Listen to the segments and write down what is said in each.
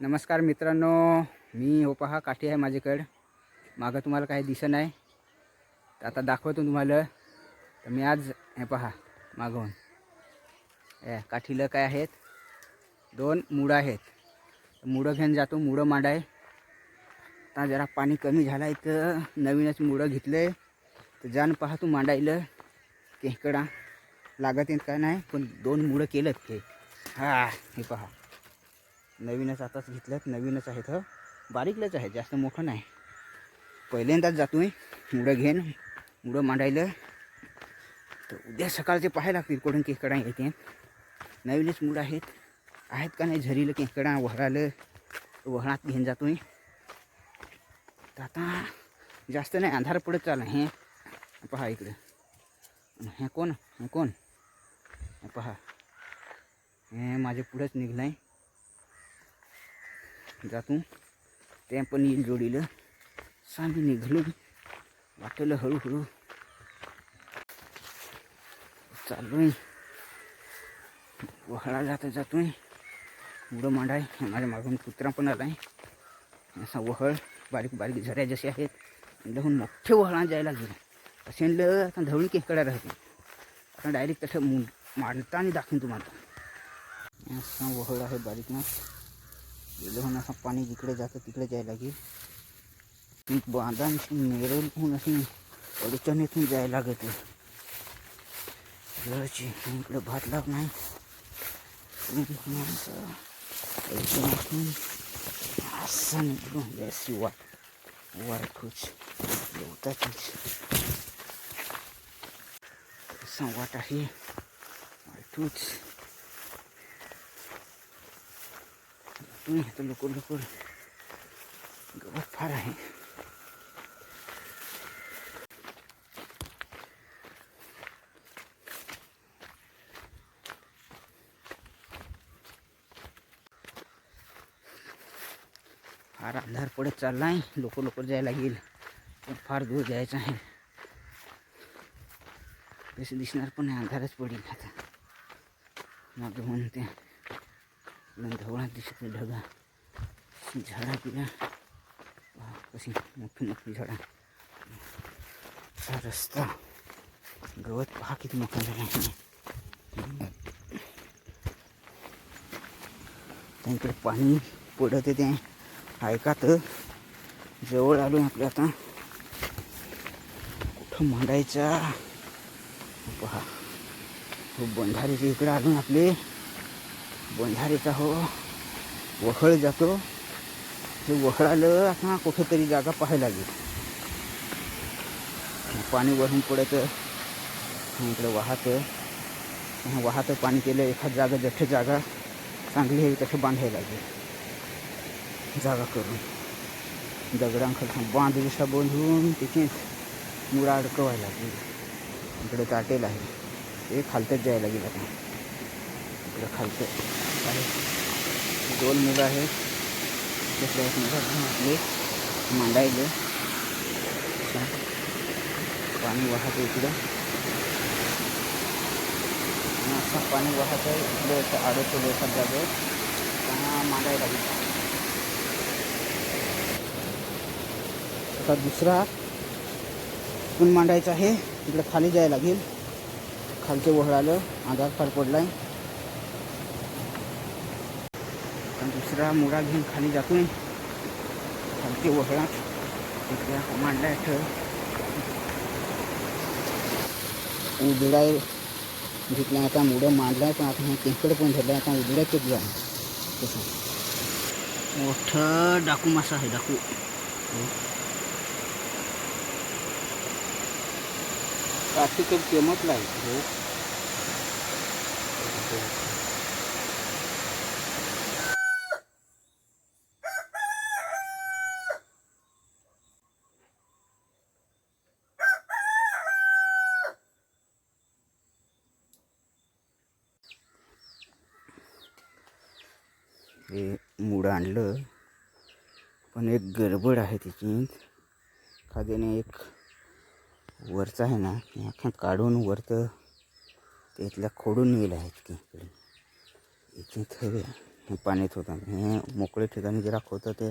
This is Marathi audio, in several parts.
नमस्कार मित्रांनो मी हो पहा काठी आहे माझ्याकडं. मागं तुम्हाला काही दिसत नाही. तर आता दाखवतो तुम्हाला. तर मी आज हे पहा मागवून या काठीला काय आहेत? दोन मुळं आहेत. मुडं मुळं घेऊन जातो मुळं मांडाय. आता जरा पाणी कमी झालं आहे तर नवीनच मुळं घेतलं. आहे तर जाण पहा तू मांडायला केकडा. लागत आहेत काय नाही? पण दोन मुळं केलं ते हां हे पहा. नवीनच आताच घेतलं नवीनच आहेत हं. बारीकलंच आहे जास्त मोठं नाही. पहिल्यांदाच जातो मी मुळं घेन मुळं मांडायला. तर उद्या सकाळचे पाहायला लागतील कुठून केकडा येते नवीनच मुळं आहेत. आहेत का नाही झरीलं केकडा वहरालं. वहरात घेऊन जातो मी तर आता जास्त नाही अंधार पडत चालला हे. पहा इकडं. हे कोण हे कोण? हे पहा. हे माझ्या पुढंच निघलं आहे जातो त्या पण येईल जोडीलं सांगी निघलो वाटेला हळूहळू चाललोय. वहळा जाता जातोय. मुडं मांडाय माझ्या मागून कुत्रा पण आलाय. असा वहळ बारीक बारीक झऱ्या जसे आहेत लहून मोठे वहळा जायला गेले असे ल आता धवळी केकडा राहते. आता डायरेक्ट तसं मु मांडता आणि दाखवून तुम्हाला. असा वहळ आहे बारीक ना गेलं असं पाणी जिकडे जातं तिकडे जायला लागेल. ती बांधांशी नेरल होऊन अशी अडचणीतून जायला लागत वेळची इकडे भात लाग नाही अडचणीतून असं निघून जायची वाट. वाटूच येवताचीच असं वाट आहे. वाटूच तुम्ही घेतो लवकर लवकर गवत फार आहे फार अंधार पडत चालला आहे लोक लवकर जायला लागेल पण फार दूर जायचं आहे. तसे दिसणार पण अंधारच पडेल आता. मग म्हणते. ढवळा दिसत ढगा झाडा पिढ्या कशी मोठी मोठी झाडा। हा रस्ता। गवत पहा किती मोठा झाला आहे त्यांकडे पाणी पडत ते ऐकात जवळ आलो आपल्या आता। कुठं मांडायचा? पहा खूप बंधाऱ्याच्या इकडे आलो आपले। बंधारेचा हो. वहळ जातो. ते वहळालं आता कुठेतरी जागा पाहायला लागेल. पाणी वरून पडत. इकडे वाहतं. वाहतं पाणी केलं एखाद जागा जठे जागा चांगली आहे तसं बांधायला लागेल. जागा करून. दगडांखालचा बांध दिशा बांधून तिथे मुळा अडकवायला लागेल. इकडे ताटेल आहे. ते खालतच जायला लागेल आता. इकडं खालचं. आहे दोन मुलं आहेत दुसऱ्या मुलं आपले मांडायले पाणी वाहत इकडं. असं पाणी वाहत आहे. इकडे असं अडकलं जागेवर. त्यांना मांडायला लागेल आता दुसरा पण मांडायचा आहे. इकडं खाली जायला लागेल. खालचे वहळालं आधार फार पडला आहे आणि दुसरा मुळा घेऊन खाली जातोय. खालती वहळात तिथल्या मांडला ठेव उजडाय घेतला आता मुडं मांडलाय पण आता केकडं पण धरलं आता उजड्याचंच जा तसं. मोठं डाकू मासा आहे डाकू. हो. काठी तर चमकला आहे. हो. हे मुळं आणलं. पण एक गडबड आहे त्याची एखाद्याने एक वरचं आहे ना अख्खा काढून वरतं त्यातल्या खोडून नेलं आहे की इथे थवे हे पाण्यात होता. हे मोकळ्या ठिकाणी जे होतं ते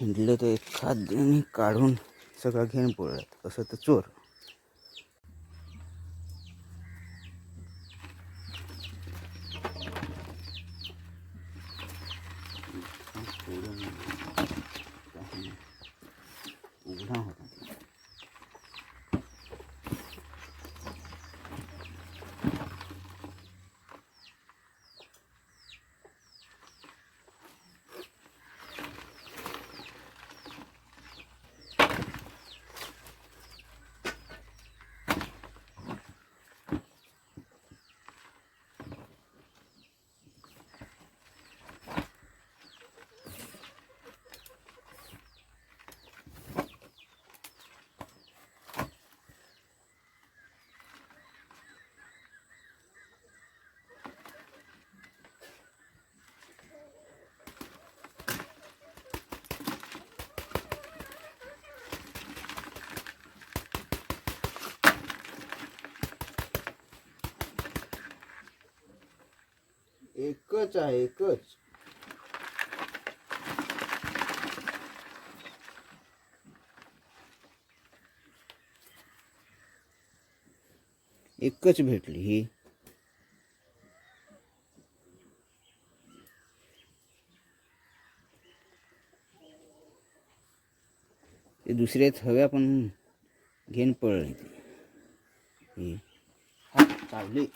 हिंडलं तर एखाद्याने काढून सगळं घेऊन पडलं. असं तर चोर. उघडा होता एकच आहे एकच. एकच भेटली ही. ते दुसऱ्यात हव्या पण घेऊन पळली ही. हा चावली